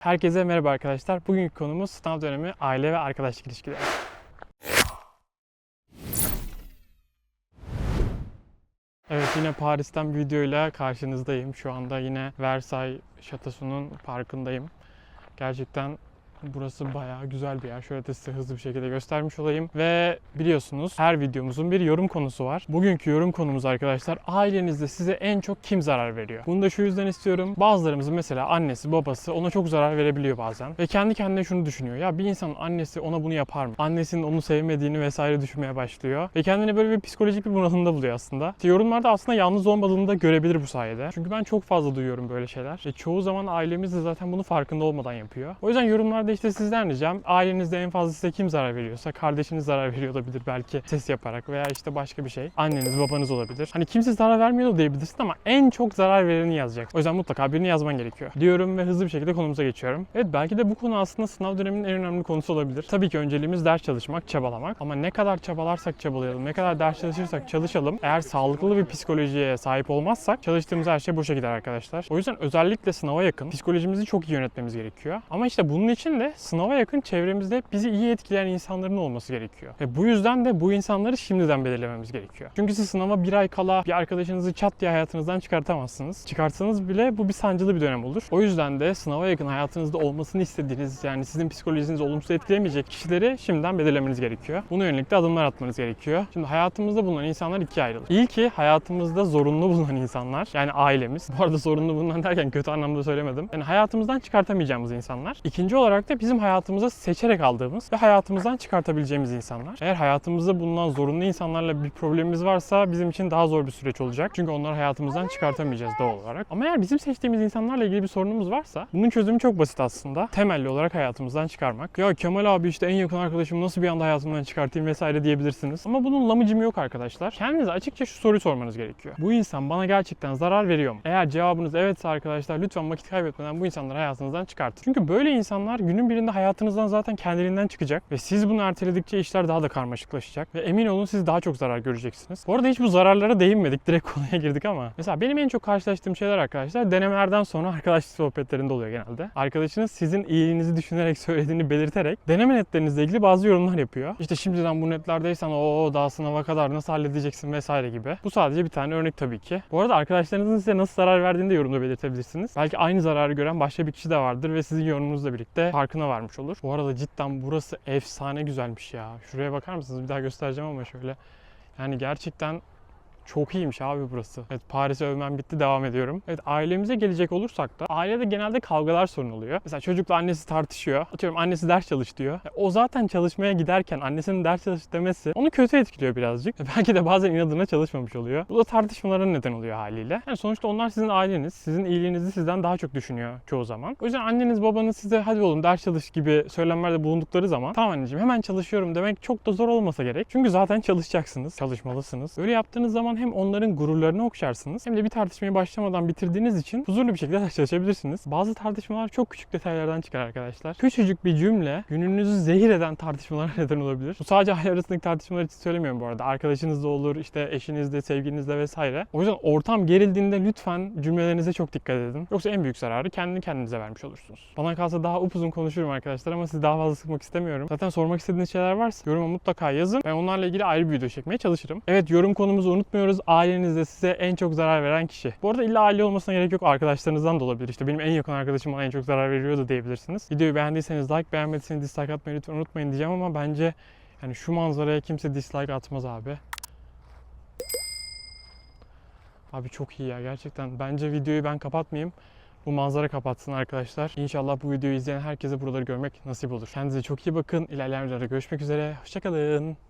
Herkese merhaba arkadaşlar. Bugünkü konumuz sınav dönemi aile ve arkadaşlık ilişkileri. Evet yine Paris'ten bir videoyla karşınızdayım. Şu anda yine Versailles Şatosu'nun parkındayım. Gerçekten burası bayağı güzel bir yer. Şöyle de size hızlı bir şekilde göstermiş olayım. Ve biliyorsunuz her videomuzun bir yorum konusu var. Bugünkü yorum konumuz arkadaşlar ailenizde size en çok kim zarar veriyor? Bunu da şu yüzden istiyorum. Bazılarımızın mesela annesi babası ona çok zarar verebiliyor bazen. Ve kendi kendine şunu düşünüyor. Ya bir insanın annesi ona bunu yapar mı? Annesinin onu sevmediğini vesaire düşünmeye başlıyor. Ve kendini böyle bir psikolojik bir bunalımda buluyor aslında. Yorumlarda aslında yalnız olmadığını da görebilir bu sayede. Çünkü ben çok fazla duyuyorum böyle şeyler. Ve çoğu zaman ailemiz de zaten bunu farkında olmadan yapıyor. O yüzden yorumlarda işte sizden ricam ailenizde en fazla size kim zarar veriyorsa kardeşiniz zarar veriyor olabilir belki ses yaparak veya işte başka bir şey. Anneniz babanız olabilir. Hani kimse zarar vermiyor diyebilirsin ama en çok zarar vereni yazacak. O yüzden mutlaka birini yazman gerekiyor. Diyorum ve hızlı bir şekilde konumuza geçiyorum. Evet belki de bu konu aslında sınav döneminin en önemli konusu olabilir. Tabii ki önceliğimiz ders çalışmak, çabalamak. Ama ne kadar çabalarsak çabalayalım, ne kadar ders çalışırsak çalışalım. Eğer sağlıklı bir psikolojiye sahip olmazsak çalıştığımız her şey boşa gider arkadaşlar. O yüzden özellikle sınava yakın psikolojimizi çok iyi yönetmemiz gerekiyor. Ama işte bunun için de sınava yakın çevremizde bizi iyi etkileyen insanların olması gerekiyor. Ve bu yüzden de bu insanları şimdiden belirlememiz gerekiyor. Çünkü siz sınava bir ay kala bir arkadaşınızı çat diye hayatınızdan çıkartamazsınız. Çıkartsanız bile bu bir sancılı bir dönem olur. O yüzden de sınava yakın hayatınızda olmasını istediğiniz yani sizin psikolojinizi olumsuz etkilemeyecek kişileri şimdiden belirlemeniz gerekiyor. Buna yönelik de adımlar atmanız gerekiyor. Şimdi hayatımızda bulunan insanlar ikiye ayrılır. İlki hayatımızda zorunlu bulunan insanlar. Yani ailemiz. Bu arada zorunlu bulunan derken kötü anlamda söylemedim. Yani hayatımızdan çıkartamayacağımız insanlar. İkinci olarak da bizim hayatımıza seçerek aldığımız ve hayatımızdan çıkartabileceğimiz insanlar. Eğer hayatımızda bulunan zorunlu insanlarla bir problemimiz varsa bizim için daha zor bir süreç olacak. Çünkü onları hayatımızdan çıkartamayacağız doğal olarak. Ama eğer bizim seçtiğimiz insanlarla ilgili bir sorunumuz varsa bunun çözümü çok basit aslında. Temelli olarak hayatımızdan çıkarmak. Ya Kemal abi işte en yakın arkadaşım nasıl bir anda hayatımdan çıkartayım vesaire diyebilirsiniz. Ama bunun lamıcımı yok arkadaşlar. Kendinize açıkça şu soruyu sormanız gerekiyor. Bu insan bana gerçekten zarar veriyor mu? Eğer cevabınız evetse arkadaşlar lütfen vakit kaybetmeden bu insanları hayatınızdan çıkartın. Çünkü böyle insanlar günün birinde hayatınızdan zaten kendiliğinden çıkacak ve siz bunu erteledikçe işler daha da karmaşıklaşacak ve emin olun siz daha çok zarar göreceksiniz. Bu arada hiç bu zararlara değinmedik. Direkt konuya girdik ama. Mesela benim en çok karşılaştığım şeyler arkadaşlar denemelerden sonra arkadaşlık sohbetlerinde oluyor genelde. Arkadaşınız sizin iyiliğinizi düşünerek söylediğini belirterek deneme netlerinizle ilgili bazı yorumlar yapıyor. İşte şimdiden bu netlerdeysen o daha sınava kadar nasıl halledeceksin vesaire gibi. Bu sadece bir tane örnek tabii ki. Bu arada arkadaşlarınızın size nasıl zarar verdiğini de yorumda belirtebilirsiniz. Belki aynı zararı gören başka bir kişi de vardır ve sizin yorumunuzla birlikte farkına varmış olur. Bu arada cidden burası efsane güzelmiş ya. Şuraya bakar mısınız? Bir daha göstereceğim ama şöyle. Yani gerçekten çok iyiymiş abi burası. Evet Paris'i övmem bitti devam ediyorum. Evet ailemize gelecek olursak da ailede genelde kavgalar sorun oluyor. Mesela çocukla annesi tartışıyor. Atıyorum annesi ders çalış diyor. O zaten çalışmaya giderken annesinin ders çalış demesi onu kötü etkiliyor birazcık. E, Belki de bazen inadına çalışmamış oluyor. Bu da tartışmalara neden oluyor haliyle. Yani sonuçta onlar sizin aileniz. Sizin iyiliğinizi sizden daha çok düşünüyor çoğu zaman. O yüzden anneniz babanız size hadi oğlum ders çalış gibi söylemlerde bulundukları zaman tamam anneciğim hemen çalışıyorum demek çok da zor olmasa gerek. Çünkü zaten çalışacaksınız. Çalışmalısınız. Öyle yaptığınız zaman hem onların gururlarını okşarsınız hem de bir tartışmaya başlamadan bitirdiğiniz için huzurlu bir şekilde ders çalışabilirsiniz. Bazı tartışmalar çok küçük detaylardan çıkar arkadaşlar. Küçücük bir cümle gününüzü zehir eden tartışmalara neden olabilir. Bu sadece aile arasındaki tartışmalar için söylemiyorum bu arada. Arkadaşınızla olur, işte eşinizle, sevgilinizle vesaire. O yüzden ortam gerildiğinde lütfen cümlelerinize çok dikkat edin. Yoksa en büyük zararı kendi kendinize vermiş olursunuz. Bana kalsa daha upuzun konuşurum arkadaşlar ama sizi daha fazla sıkmak istemiyorum. Zaten sormak istediğiniz şeyler varsa yoruma mutlaka yazın. Ben onlarla ilgili ayrı bir video çekmeye çalışırım. Evet yorum konumuzu unutmuyoruz. Ailenizde size en çok zarar veren kişi. Bu arada illa aile olmasına gerek yok. Arkadaşlarınızdan da olabilir. İşte benim en yakın arkadaşım bana en çok zarar veriyor da diyebilirsiniz. Videoyu beğendiyseniz like, beğenmediyseniz dislike atmayı lütfen unutmayın diyeceğim ama bence yani şu manzaraya kimse dislike atmaz abi. Abi çok iyi ya gerçekten. Bence videoyu ben kapatmayayım. Bu manzara kapatsın arkadaşlar. İnşallah bu videoyu izleyen herkese buraları görmek nasip olur. Kendinize çok iyi bakın. İlerleyen videolarda görüşmek üzere. Hoşçakalın.